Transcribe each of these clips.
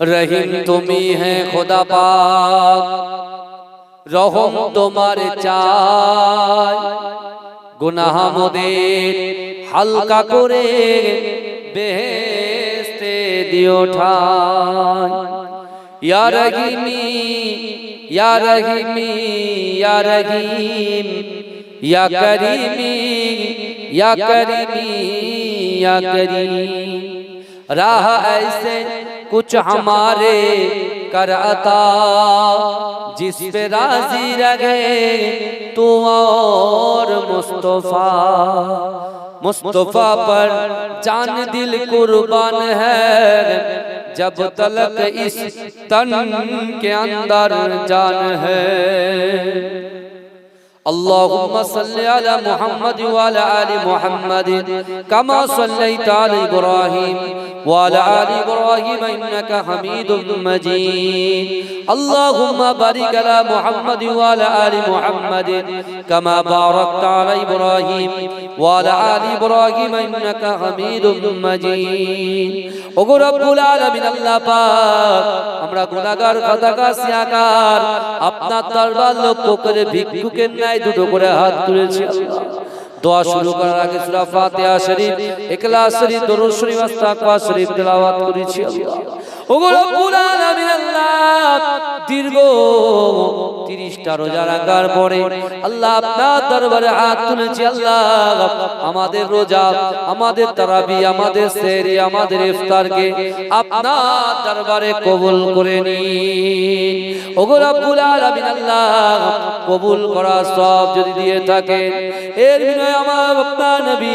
রহিম তুমি হ্যাঁ খোদা পাক, রহম তোমার চাই। গুনাহ মোদের হালকা করে বেহেস্তে দিও ঠাই। ইয়া রহিমি ইয়া রহিমি, ইয়া রহিম, ইয়া করিমি ইয়া করিমি, ইয়া করিম। রাহ ऐसे कुछ हमारे कर अता। जिस पे राज़ी रहे तू और मुस्तफ़ा। मुस्तफ़ा। पर जान दिल कुर्बान है। जब तलक इस तन के अंदर जान है। اللهم صل على محمد وعلى ال محمد كما صليت على ابراهيم وعلى ال ابراهيم انك حميد مجيد اللهم بارك على محمد وعلى ال محمد كما باركت على ابراهيم وعلى ال ابراهيم انك حميد مجيد ওগো রব্বুল আলামিন আল্লাহ পাক আমরা গুনাহগার খাতাকার সিয়াকার আপনার দরবার লক্ষ্য করে ভিক্ষুকের ন্যায় দুটো করে হাত তুলেছি দোয়া শুরু করার আগে সূরা ফাতিহা শরীফ, ইখলাস শরীফ, দরুদ শরীফ আস্তাগফা শরীফ তেলাওয়াত করেছি আল্লাহ। ওগো রব্বুল আলামিন আল্লাহ দীর্ঘ 30টা রোজা রাখার পরে আল্লাহ আপনার দরবারে হাত তুলেছি, আল্লাহ আমাদের রোজা, আমাদের তারাবি, আমাদের আমাদের ইফতারকে আপনার দরবারে কবুল করে নিন। কবুল করা সব যদি দিয়ে থাকে এর বিনয় আমার নবী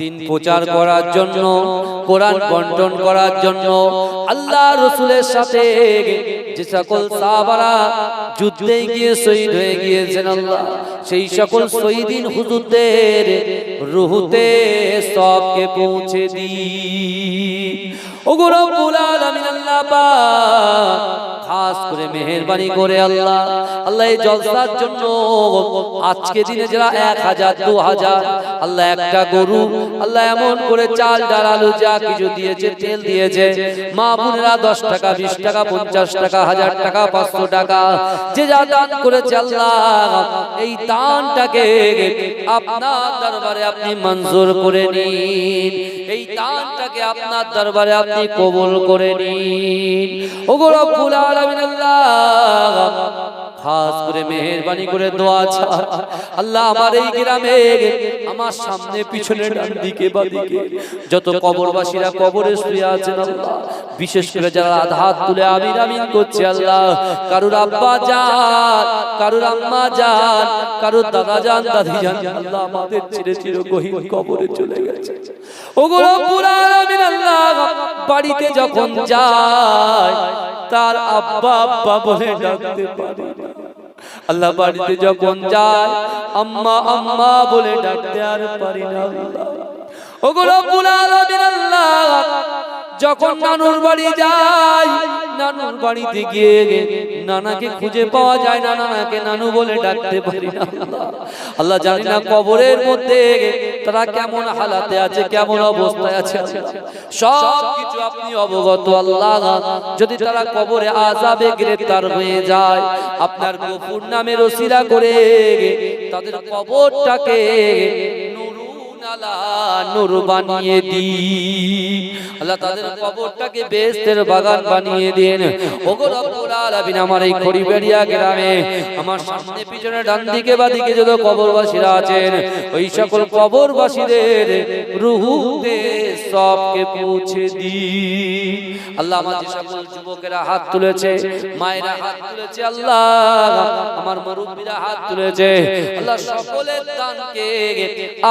দিন প্রচার করার জন্য, কোরআন বন্টন করার জন্য আল্লাহ রসুলের সাথে যে সকল সাহাবারা যুদ্ধে গিয়ে শহীদ হয়ে গিয়েছেন আল্লাহ, সেই সকল শহীদিন হুজুরদের রুহুতে সবকে পৌঁছে দি ওগো রব্বুল আলামিন, আল্লাহ খাস করে মেহেরবানি করে আল্লাহ। আল্লাহ এই জলসার জন্য আজকে দিনে যারা এক হাজার, দু হাজার, আল্লাহ একটা গরু, আল্লাহ এমন করে চাল, ডাল, আলু যা কিছু দিয়েছে, তেল দিয়েছে। মা বোনেরা দশ টাকা, বিশ টাকা, পঞ্চাশ টাকা, হাজার টাকা, পাঁচশো টাকা, যে যা দান করেছে আল্লাহ, এই দানটাকে আপনার দরবারে আপনি মঞ্জুর করে নিন। এই দানটাকে আপনার দরবারে আপনি কবুল করে নিন। ওগো রব্বুল খাস করে মেহেরবানি করে দোয়া আল্লাহ আমার এই গ্রামে, আমার সামনে, পিছনে দিকে বাদিকে যত কবরবাসীরা কবরে শুয়ে আছেন বিশেষ করে যারা আধাত তুলে আমিন আমিন করছে আল্লাহ, কারুর আব্বা যান কারুর আম্মা যান কারুর দাদা যান দাদি যান আল্লাহ আমাদের চির গহীন কবরে চলে গেছে। ওগো রব্বুল আলামিন আল্লাহ, বাড়িতে যখন যায় তার আব্বা আব্বা বলে ডাকতে পারে। আল্লাহ বাড়িতে যখন যায়, আম্মা আম্মা বলে ডাকতে আর পারি না আল্লাহ। ওগুলো আলামিন আল্লাহ যখন নানুর বাড়ি যাই নানুর বাড়িতে গিয়ে নানাকে খুঁজে পাওয়া যায় না নানাকে নানু বলে ডাকতে পারি না। আল্লাহ জানি না কবরের মধ্যে তারা কেমন হালাতে আছে কেমন অবস্থায় আছে। সব কিছু আপনি অবগত আল্লাহ। যদি তারা কবরে আজাবে গ্রেফতার হয়ে যায় আপনার গফুর নামে রসিলা করে তাদের কবরটাকে নুরুন আলা নূর বানিয়ে দি আল্লাহ তাদের কবরটাকে বেহেশতের বাগান বানিয়ে দেন ওগো রব্বুল আলামিন আমার এই খড়িবেড়িয়া গ্রামে আমার সামনে পিছনে ডান দিকে বাদিকে যত কবরবাসীরা আছেন। ওই সকল কবরবাসীদের রুহুতে সবকে পৌঁছে দি আল্লাহ আমার যে সকল যুবকেরা হাত তুলেছে মায়েরা হাত তুলেছে আল্লাহ আমার মুরব্বীরা হাত তুলেছে। আল্লাহ সকলের দানকে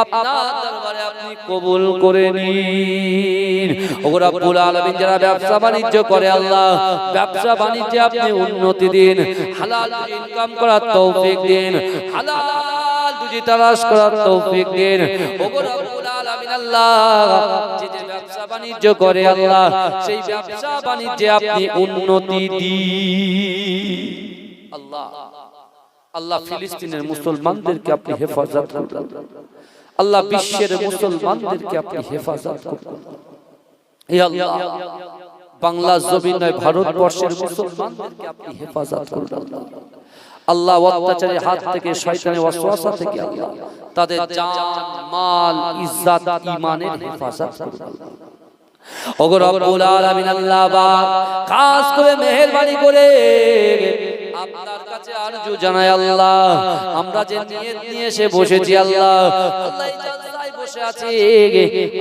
আপনার দরবারে আপনি কবুল করে নিন। ও রব্বুল আলামিন যারা ব্যবসা বাণিজ্য করে আল্লাহ, ব্যবসা বাণিজ্যে আপনি উন্নতি দিন, হালাল ইনকাম করার তৌফিক দিন, হালাল রুজি তালাশ করার তৌফিক দিন। ওগো রব্বুল আলামিন আল্লাহ বাণিজ্য করে আল্লাহ, সেই ব্যবসা বাণিজ্যে আপনি উন্নতি দিন। আল্লাহ আল্লাহ ফিলিস্তিনের মুসলমানদেরকে আপনি হেফাজত আল্লাহ বিশ্বের মুসলমানদেরকে আপনি হেফাজত করুন। বাংলা নয়, ভারতবর্ষের মুসলমানদেরকে আপনি হেফাজত করুন আল্লাহ। অত্যাচারের হাত থেকে শয়তানের ওয়াসওয়াসা থেকে আল্লাহ তাদের জান, মাল, ইজ্জত, ঈমানের হেফাজত করুন ওগো রব্বুল আলামিন আল্লাহ বা খাস করে মেহেরবানি করে আপনার কাছে আরজু জানাই আল্লাহ, আমরা যে নিয়ত নিয়ে এসে বসেছি আল্লাহ আল্লাহ বসে আছি।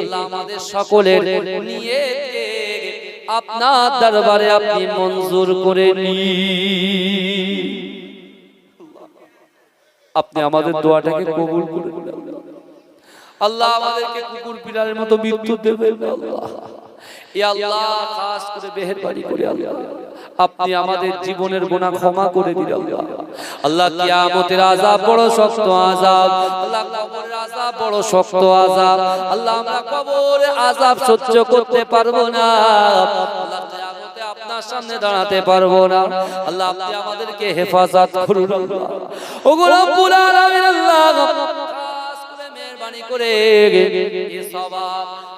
আল্লাহ আমাদের সকলের নিয়তকে আপনার দরবারে আপনি মঞ্জুর করে নিন আপনি আমাদের দোয়াটাকে কবুল করে আল্লাহ আমাদেরকে কুকুর বিড়ালের মতো মৃত্যু দেবেন আল্লাহ আল্লাহ খাস করে মেহেরবানি করে আল্লাহ। আপনি আমাদের জীবনের গুনাহ ক্ষমা করে দিন আল্লাহ আল্লাহ কিয়ামতের আযাব বড় শক্ত আযাব। আল্লাহ কবরের আযাব বড় শক্ত আল্লাহ আমরা কবরে আযাব সহ্য করতে পারব না। আপনার সামনে দাঁড়াতে পারব না। আল্লাহ আমাদেরকে হেফাজত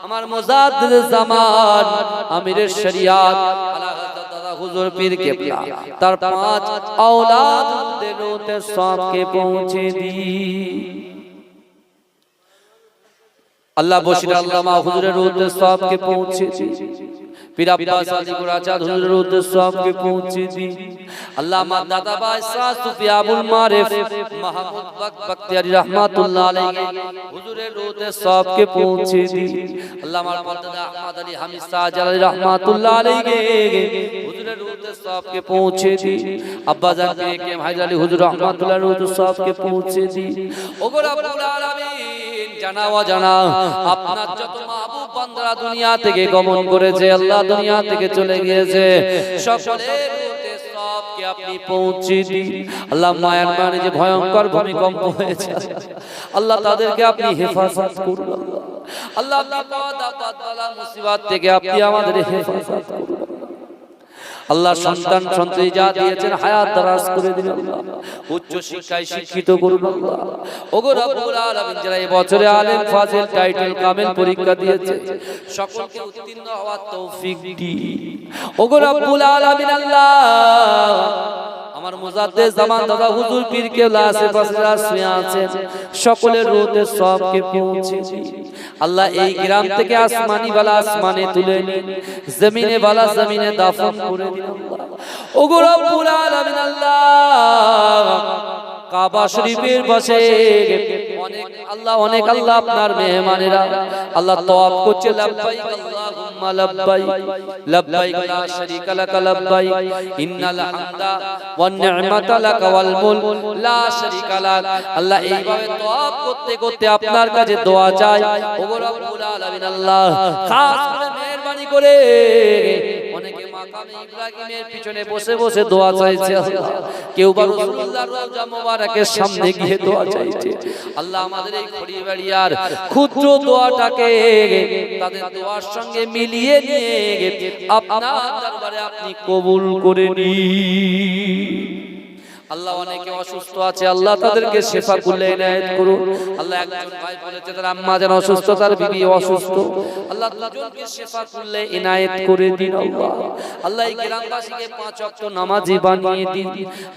আমার শরিয়াত তার পাঁচ औलाद दिलों আল্লাহ বসির আল্লামা হুজুরের উদ্দেশ্য সবকে পৌঁছে দি পীর আব্বাস আলী গুরাচাঁদ হুজুরের রোতে সবকে পৌঁছে দি আল্লাহ মা দাদা ভাই শাহ সুফি আবুল মারিফ মাহমুদ বক বখতিয়ারি রহমাতুল্লাহ আলাইহি হুজুরের রোতে সবকে পৌঁছে দি আল্লাহ আমার বলদাদা আহমদ আলী হামিদ শাহ জালালি রহমাতুল্লাহ আলাইহি হুজুরের রোতে সবকে পৌঁছে দি আব্বা জান কে কে হায়দার আলী হুজুর রহমাতুল্লাহ রোতে সবকে পৌঁছে দি ওগো রব্বুল আলামিন, জানা জানা আপনার যত মাহবুব বান্দারা দুনিয়া থেকে গমন করেছে, আল্লাহ দুনিয়া থেকে চলে গিয়েছে। আপনি পৌঁছে আল্লাহ যে ভয়ঙ্কর ভূমিকম্প হয়েছে, আল্লাহ তাদেরকে আপনি আল্লাহ। আপদ থেকে আপনি আমাদের হেফাজত করুন। আল্লাহ সন্তান সন্তান যা দিয়েছেন হায়াত দারাজ করে দিন আল্লাহ। উচ্চ শিক্ষায় শিক্ষিত করুন আল্লাহ। ওগো রব্বুল আলামিন যারা এই বছরে আলেম, ফাজিল, টাইটেল, কামেল পরীক্ষা দিয়েছে, সকলকে উত্তীর্ণ হওয়ার তৌফিক দি ওগো রব্বুল আলামিন আল্লাহ আমার মুজাদ্দে জামান দাদা হুজুর পীর কেবলা আশেপাশে যারা শুয়ে আছেন, সকলের রোতে সবকে পৌঁছে। আল্লাহ এই গ্রাম থেকে আসমানি বালা আসমানে তুলে নিন, জমিনে বালা জমিনে দাফন করে দিন আল্লাহ। ওগো রব্বুল আলামিন আল্লাহ, কাবা শরীফের পাশে অনেক আল্লাহ অনেক আল্লাহ আপনার মেহমানেরা। আল্লাহ তওয়াব করছে লাব্বাইক আল্লাহুম্মা লাব্বাইক লাব্বাইক لبيك لا شريك لك ইন্নাল إن الحمد والنعمة لك ওয়াল لا شريك لك আল্লাহ এইভাবে তওয়াব করতে করতে আপনার কাছে দোয়া চাই। ওগো রব্বুল আলামিন আল্লাহ, খাস করে মেহেরবানি করে মাকামে ইব্রাহিমের পিছনে বসে বসে দোয়া চাইছে আল্লাহ। কেউ বা রাসূলুল্লাহর রওজা মোবারকের সামনে গিয়ে দোয়া চাইছে। আল্লাহ আমাদের এই খড়িবাড়িয়ার ক্ষুদ্র দোয়াটাকে তাদের দোয়ার সঙ্গে মিলিয়ে নিয়ে আপনার দরবারে আপনি কবুল করে নিন। আল্লাহ অনেকে অসুস্থ আছে আল্লাহ তাদেরকে শেফা করলে এনায়েত করুন। আল্লাহ একজন ভাই বলেছে তার আম্মা যেন অসুস্থ তার বিবি অসুস্থ। আল্লাহ দুজনকে শেফা করলে এনায়েত করে দিন আল্লাহ। আল্লাহ এই গ্রামবাসীকে পাঁচ ওয়াক্ত নামাজি বানিয়ে দিন।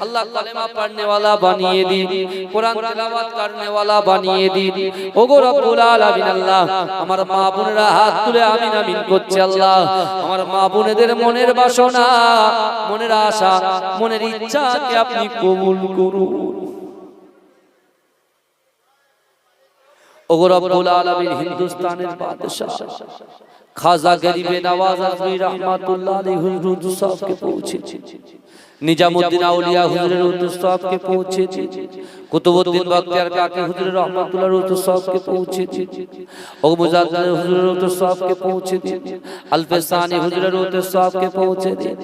আল্লাহ কালেমা পড়নেওয়ালা বানিয়ে দিন। কোরআন তেলাওয়াত করনেওয়ালা বানিয়ে দিন। ওগো রব্বুল আলামিন আল্লাহ আমার মা বোনেরা হাত তুলে আমিন আমিন করছে আল্লাহ। আমার মা বোনেদের মনের বাসনা মনের আশা মনের ইচ্ছাকে আপনি কবুল করুন। ওগো রব্বুল আলামিন হিন্দুস্তানের বাদশাহ, খাজা গরিবে নওয়াজ আজমি রহমাতুল্লাহ আলাইহি হুজুর সাহেবকে পৌঁছেছে নিজামউদ্দিন আউলিয়া হুজুরের হুজুর সাহেবকে পৌঁছেছে কুতুবউদ্দিন কাকি হুজুর রহমাতুল্লাহ পৌঁছে দিন। ও মুজাদ্দিদ হুজুর পৌঁছে দিন। আলফে সানি হুজুর পৌঁছে দিন।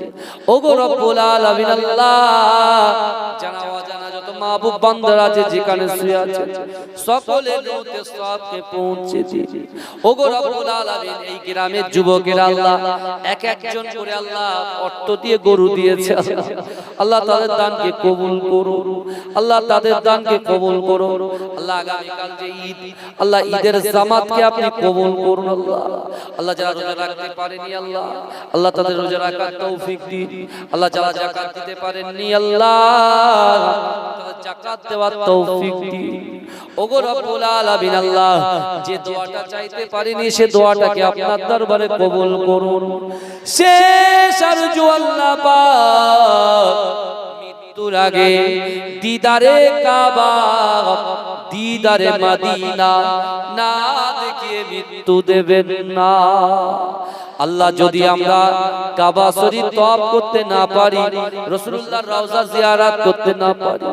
ও গো রব্বুল আলামিন আল্লাহ। জানা অজানা যত মাহবুব বান্দারা আছে যেখানে শুয়ে আছে সকলে পৌঁছে দিন। ও গো রব্বুল আলামিন এই গ্রামের যুবকেরা আল্লাহ এক একজন করে আল্লাহ অর্থ দিয়ে গরু দিয়েছে আল্লাহ। আল্লাহ তাদের দানকে কবুল করো আল্লাহ তাদের দানকে কবুল করো আল্লাহ আগামীকাল যে ঈদ আল্লাহ ঈদের জামাতকে আপনি কবুল করুন আল্লাহ। আল্লাহ যারা রোজা রাখতে পারেনি আল্লাহ আল্লাহ তাদের রোজা রাখার তৌফিক দিন। আল্লাহ যারা জাকাত দিতে পারেননি আল্লাহ জাকাত দেওয়ার তৌফিক দিন। ওগো রব্বুল আলামিন আল্লাহ যে দোয়াটা চাইতে পারিনি সে দোয়াটাকে আপনার দরবারে কবুল করুন। শেষ আরজু আল্লাহ পাক। আগে। দিদারে কাবা, দিদারে মদিনা। না দেখিয়ে মৃত্যু দেবেন না। আল্লাহ যদি আমরা কাবা শরীফ তওয়াব করতে না পারি, রাসূলুল্লাহর রওজা জিয়ারাত করতে না পারি,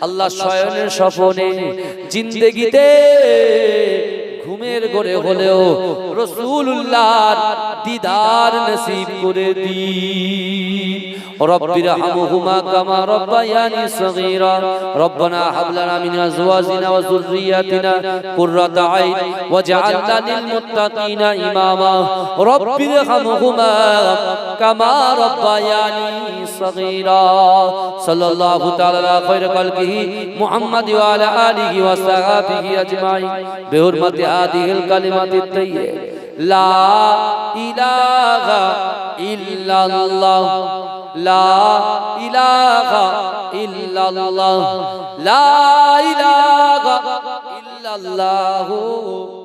আল্লাহ শয়নের স্বপনে জিন্দেগিতে ঘুমের ঘরে হলেও রসুল্লাহর দিদার নসিব করে দিন رب ارحمهما كما ربياني صغيرا ربنا هب لنا من ازواجنا وذرياتنا قرة عين واجعلنا للمتقين اماما رب ارحمهما كما ربياني صغيرا صلى الله تعالى على خير خلقه محمد وعلى اله وصحبه اجمعين بحرمه هذه الكلمات الطيبه لا اله الا الله لا إله إلا الله لا إله إلا الله